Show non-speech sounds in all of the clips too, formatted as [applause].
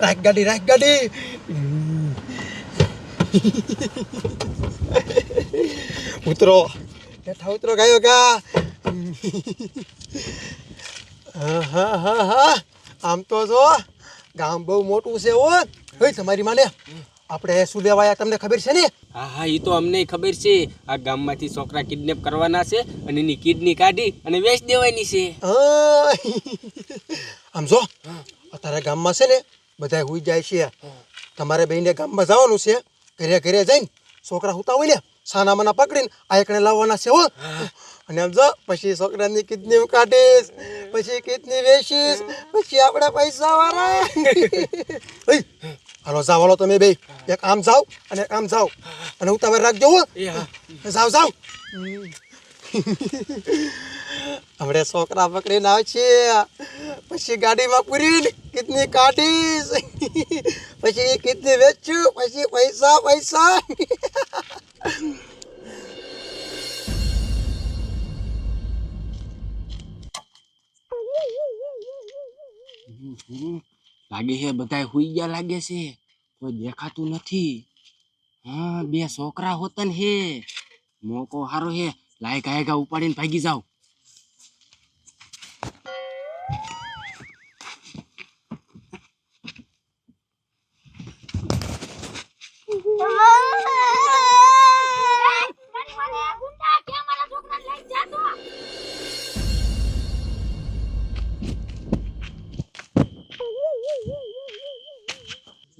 રાખ ગાડી રાખ ગાડી ઉતરો ગા હા હા હા આમ તો જો ગામ બહુ મોટું છે હઈ તમારી માને આપણે શું લેવા આયા તમને ખબર છે ને? હા હા એ તો અમને ખબર છે. આ ગામમાંથી છોકરા કિડનેપ કરવાના છે અને એની કિડની કાઢી અને વેચ દેવાની છે. આમ જો અત્યારે ગામમાં છે ને બધા હુઈ જાય છે. તમારે બેને ગામમાં જવાનું છે. ઘરે ઘરે જઈને છોકરા હુતા હોય ને સાના મના પકડીને આ એકને લાવવાના છે હો. અને આમ જો પછી છોકરાની કિડની કાઢીશ પછી કિડની વેચીશ પછી આપણે પૈસા વાળા. [laughs] હાલો જાવ હાલો તમે બે એક આમ જાવ અને એક આમ જાવ અને ઉતાવળ રાખજો હો જાવ જાવ હમણે છોકરા પકડીને આવશે પછી ગાડીમાં પૂરીને કેટલી કાઢીશ પછી કેટલી વેચ્યું પછી પૈસા પૈસા લાગે છે બધા હુઈ ગયા લાગે છે કોઈ દેખાતું નથી હા બે છોકરા હોતન હે મોકો હારો હે લાયક ગાયગા ઉપાડીને ભાગી જાવ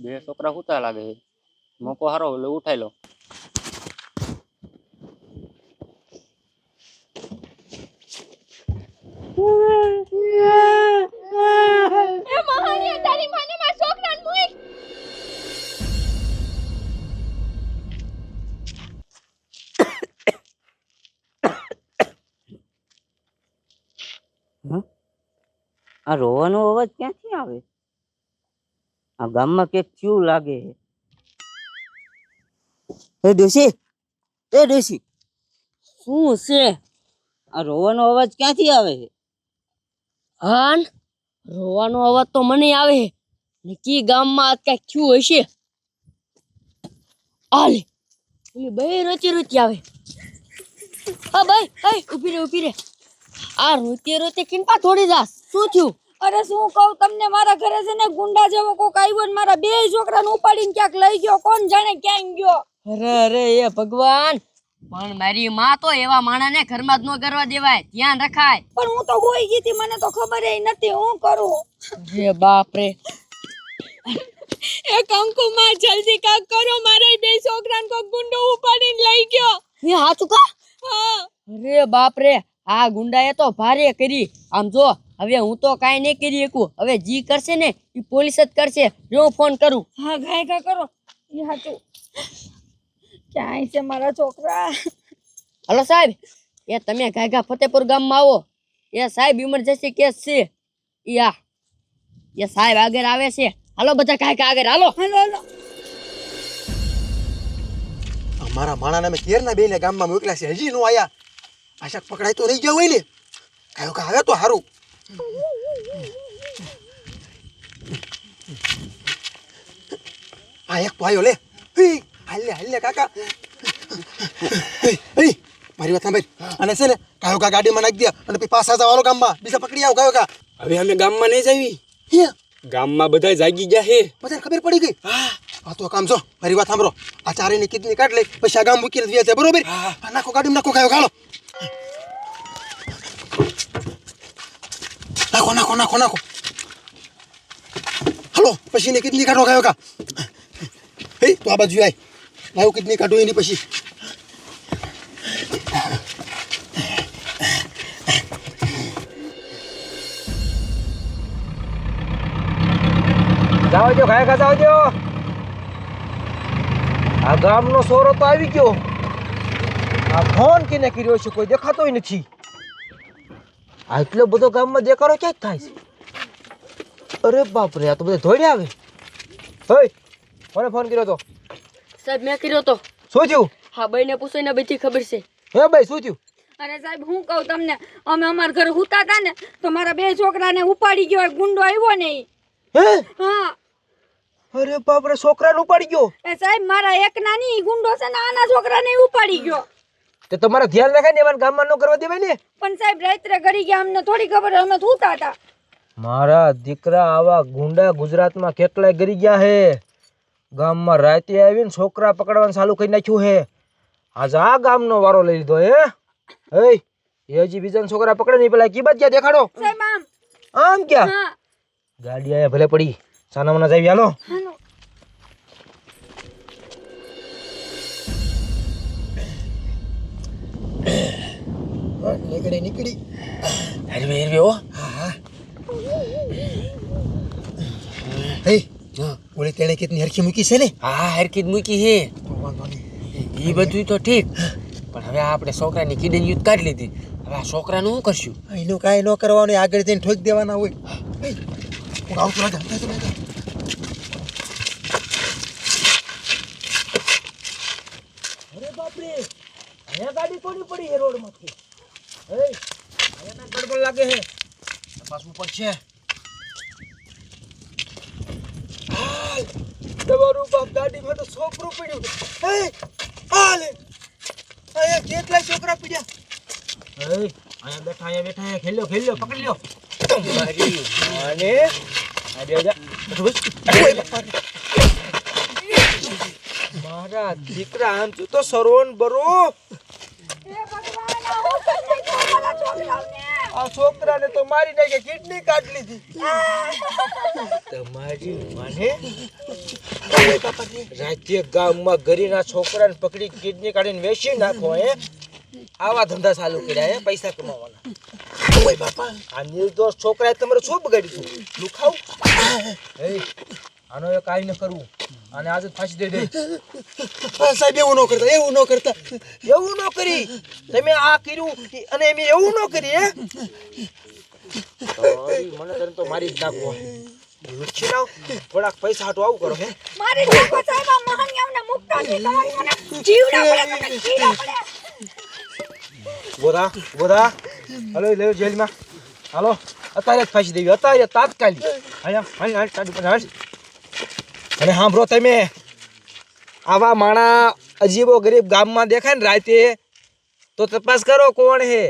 બે છોકરા હુતા લાગે છે. મોકો હારો એટલે ઉઠાઈ લો. એ મહાની તારી માને માં છોકરાને મૂક આ રોવાનો અવાજ ક્યાંથી આવે? આ ગામમાં કે કેવું લાગે? એ ડોશી એ ડોશી. શું છે? આ રોવાનો અવાજ ક્યાંથી આવે છે? હાન રોવાનો અવાજ તો મને આવે છે. ને કી ગામમાં આજ કાંઈક થયું હશે? આલે ઓલી બે રચી રચી આવે. હા ભાઈ હે ઊભી રે ઊભી રે. આ રોતે રોતે કિનપા થોડી જાસ શું થયું? અરે શું કહું તમને મારા ઘરે છે ને ગુંડા જેવો કોક આવ્યો ને મારા બે છોકરાને ઉપાડીને ક્યાંક લઈ ગયો. કોણ જાણે ક્યાં ગયો? અરે અરે એ ભગવાન. પણ મારી માં તો એવા માણાને ઘરમાં જ ન કરવા દેવાય. ધ્યાન રખાય. પણ હું તો હોઈ ગઈ હતી મને તો ખબર નથી. હું કરું? રે બાપ રે એ કંકુ માં જલ્દી કાક કરો મારા બે છોકરાને કોક ગુંડો ઉપાડીને લઈ ગયો. એ હાચું કા? હા. અરે બાપ રે આ ગુંડાએ તો ભારે કરી. આમ જો હવે હું તો કાંઈ નહીં કરી શકું. હવે જી કરશે ને એ પોલીસ જ કરશે. જો હું ફોન કરું. હા ગાય કા કરો. એ હાચું. ક્યાંય છે મારા છોકરા? હલો સાહેબ એ તમે ગાયગા ફતેપુર ગામમાં આવો. એ સાહેબ ઇમરજન્સી કેસ છે. યા આ એ સાહેબ આગળ આવે છે. હાલો બધા ગાયકા આગળ હાલો. હાલો હાલો. અમારા માણાને મેં કેરના બેને ગામમાં મોકલ્યા છે. હજી નો આયા. આશા પકડાય તો નહીં ગયા હોય ને. કયો કા આવે તો સારું આ એક આવ્યો લે. હાલ લે હાલ લે કાકા. મારી વાત સાંભળ. અને છે ને કાયો કા ગાડીમાં નાખી દે અને પછી પાછા જવાનો ગામમાં. બીજા પકડી આવ કાયો કા હવે અમે ગામમાં નહીં જાવી. હે? ગામમાં બધા જાગી ગયા હે. બધાને ખબર પડી ગઈ? હા. તો કામ છો મારી વાત સાંભળો. આ ચારેની કિડની કાઢ લઈ પછી આ ગામ મૂકીને વ્યા છે બરોબર? નાખો ગાડીમાં નાખો કાયો ખાલો નાખો નાખો નાખો નાખો હાલો પછી ને કિડની કાઢો કાયો કા હે તો આ બાજુ આય લાવ કિડની કાઢો એની પછી જાવ જો ગાય ગા જાવ જો આ ગામનો સોરો તો આવી ગયો. આ ફોન કેને કર્યો છે, કોઈ દેખાતોય નથી. આ એટલો બધો ગામમાં દેખાડો ક્યાંક થાય છે? અરે બાપ રે આ તો બધા ધોડે આવે. હઈ કોને ફોન કર્યો તો? સાહેબ મેં કર્યો તો. શું થયું? હા ભાઈને પૂછો ને બધી ખબર છે. હે ભાઈ શું થયું? અરે સાહેબ હું કહું તમને અમે અમારા ઘરે હુતા હતા ને તો મારા બે છોકરાને ઉપાડી ગયો ગુંડો આવ્યો ને હે? હા. અરે બાપ રે છોકરાને ઉપાડી ગયો? એ સાહેબ મારા એક નાની ગુંડો છે ને આના છોકરાને ઉપાડી ગયો. તે તમારે ધ્યાન રાખાય ને એવા ગામમાં ન કરવા દેવાય ને? પણ સાહેબ રાત્રે ઘડી ગયા અમને થોડી ખબર અમે તો હતા. મારા દીકરા આવા ગુંડા ગુજરાતમાં કેટલાય ગરી ગયા હે. ગામમાં રાતે આવીને છોકરા પકડવાનું ચાલુ કરી નાખ્યું હે. આજ આ ગામનો વારો લઈ લીધો હે. હે એ હજી બીજા છોકરા પકડે નહીં પેલા કી બાદ ગયા દેખાડો. સાહેબ આમ. આમ ક્યાં? ગાડી આયા ભલે પડી. સાના મના જાવી હાલો. નીકળી નીકળી હો હરવે ઓ હે ઓલી તેણે કેટલી હરખી મૂકી છે ને હા હરકીત મૂકી હે નહીં એ બધું તો ઠીક પણ હવે આપણે છોકરાની કિડની યુદ્ધ કાઢી લીધી હવે આ છોકરાનું શું કરશું એનું કાંઈ ન કરવાનું આગળ જઈને ઠોક દેવાના હોય હે, હું આવતો રાજા અરે બાપરે અહીંયા ગાડી કોની પડી હે રોડમાંથી હે અહીંયા તો ગડબડ લાગે હે તપાસવું પડશે તમારું બાપ ગાડીમાં તો છોકરું પડ્યું હે હાલે અહીંયા કેટલા છોકરા પીડ્યા હે અહીંયા બેઠા અહીંયા બેઠા અહીંયા ખેલ્યો ખેલ્યો પકડી લ્યો તમારી અને આજા બેઠો મારા દીકરા આમ છું તો સરોન બરો હે ભગવાન આ હું કરી નાખ્યું અમારા છોકરાઓને આ છોકરાને તો મારી નાખે કિડની કાઢી લીધી. તમારી માને રાજ્ય ગામમાં ગરીના છોકરાને પકડી કિડની કાઢીને વેચી નાખો હે? આવા ધંધા ચાલુ કર્યા હે? પૈસા કમાવાના. ઓય બાપા. આ નિર્દોષ છોકરાએ તમારે શું બગાડ્યું તું ખાવ હે? આનો એક આઈને ન કરવું. અને આજે ફાંસી દઈ દે. સાહેબ એવું ન કરતા એવું ન કરતા. એવું ન કરી. તમે આ કર્યું અને એમ એવું ન કરી હે? મને તને તો મારી જ નાખવો થોડાક પૈસા હાટું આવું કરો હે? મારી નાખો સાહેબ આ મહાનિયાઓને મુકતા નથી તમારી મને જીવડા પડે તમને જીવડા પડે. ગોધા ગોધા. હલો લેવ જેલમાં. હાલો અત્યારે જ ફાંસી દેવી અત્યારે તાત્કાલિક. અહીંયા અહીંયા અને સાંભળો તમે, આવા માણા અજીબો ગરીબ ગામમાં દેખાય ને રાતે, તો તપાસ કરો કોણ હે?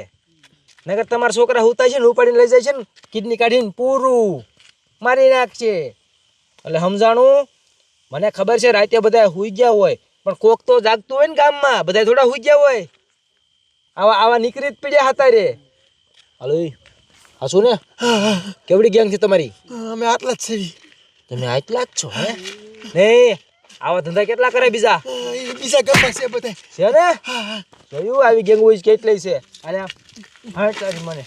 નગર તમારા છોકરા હુતા છે ને, ઉપાડીને લઈ જાય છે ને, કિડની કાઢીને પૂરું, મારી નાખશે એટલે સમજાણું? મને ખબર છે રાતે બધા હુઈ ગયા હોય, પણ કોક તો જાગતું હોય ને ગામમાં બધા થોડા હુઈ ગયા હોય. આવા આવા નીકળી જ પીડ્યા હતા રે. હાલો હસું ને? કેવડી ગેંગ છે તમારી? અમે આટલા જ છીએ. તમે આટલા જ છો હે? નહીં આવા ધંધા કેટલા કરે બીજા? બીજા ગામમાં છે બધા. છે ને? જોયું આવી ગેંગ હોય કેટલી છે? અને હા તારી મને.